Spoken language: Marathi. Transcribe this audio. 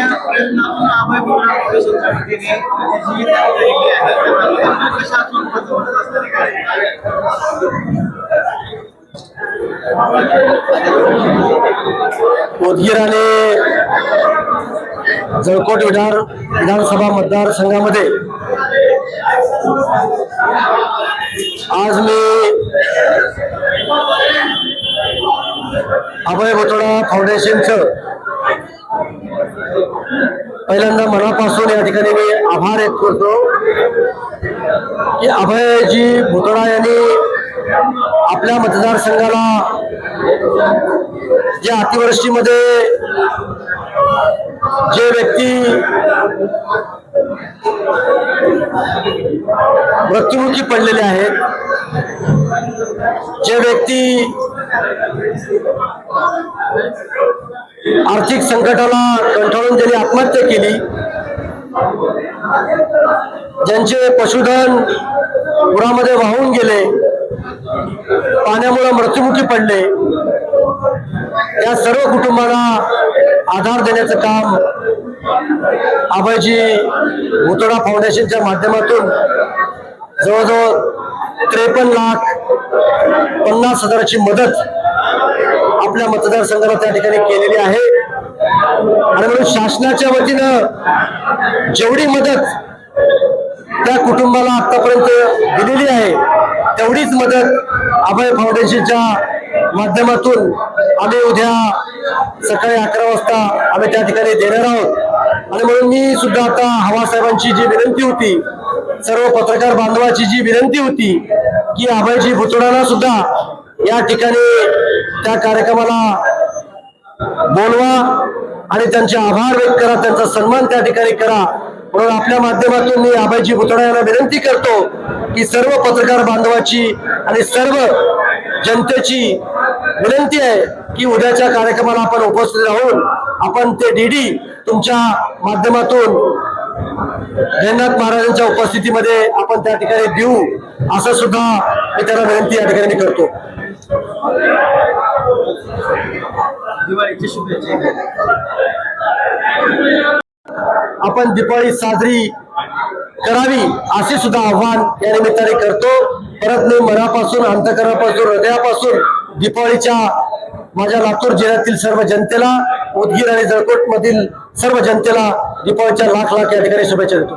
आपल्या प्रयत्नातून अभय बोरा फाउंडेशनच्या वतीने जी आहे उदगीर आणि जळकोट विधान विधानसभा मतदारसंघामध्ये आज मी अभय बोतोडा फाउंडेशनचं पहिल्यांदा मनापासून या ठिकाणी मी आभार व्यक्त करतो. की अभयजी भुतोडा यांनी आपल्या मतदारसंघाला या अतिवृष्टीमध्ये जे व्यक्ती मृत्युमुखी पडलेले आहेत जे व्यक्ती आर्थिक संकटाला कंटाळून ज्यांनी आत्महत्या केली ज्यांचे पशुधन पुरामध्ये वाहून गेले पाण्यामुळे मृत्युमुखी पडले. या सर्व कुटुंबाला आधार देण्याचं काम आबाजी भुतोडा फाउंडेशनच्या माध्यमातून जवळजवळ त्रेपन्न लाख पन्नास हजाराची मदत आपल्या मतदारसंघाला त्या ठिकाणी केलेली आहे. आणि म्हणून शासनाच्या वतीनं जेवढी मदत त्या कुटुंबाला आतापर्यंत दिलेली आहे. तेवढीच मदत अभय फाउंडेशनच्या माध्यमातून आम्ही उद्या सकाळी अकरा वाजता आम्ही त्या ठिकाणी देणार आहोत. आणि म्हणून मी सुद्धा आता हवासाहेबांची जी विनंती होती सर्व पत्रकार बांधवाची जी विनंती होती की अभयजी भुतोडाला सुद्धा या ठिकाणी त्या कार्यक्रमाला बोलवा आणि त्यांचे आभार व्यक्त करा त्यांचा सन्मान त्या ठिकाणी करा. म्हणून आपल्या माध्यमातून मी आबाजी भुतडा यांना विनंती करतो की सर्व पत्रकार बांधवाची आणि सर्व जनतेची विनंती आहे की उद्याच्या कार्यक्रमाला आपण उपस्थित राहून आपण ते डीडी तुमच्या माध्यमातून जगन्नाथ महाराजांच्या उपस्थितीमध्ये आपण त्या ठिकाणी देऊ असं सुद्धा मी त्याला विनंती या ठिकाणी करतो. दिवाळीची शुभेच्छा. आपण दिवाळी साजरी करावी असे सुद्धा आव्हान या निमित्ताने करतो. परत मी मनापासून अंतकरणापासून हृदयापासून दीपावलीच्या माझ्या लातूर जिल्ह्यातील सर्व जनतेला उदगीर आणि जळकोट मधील सर्व जनतेला दिपाळीच्या लाख लाख या ठिकाणी शुभेच्छा देतो.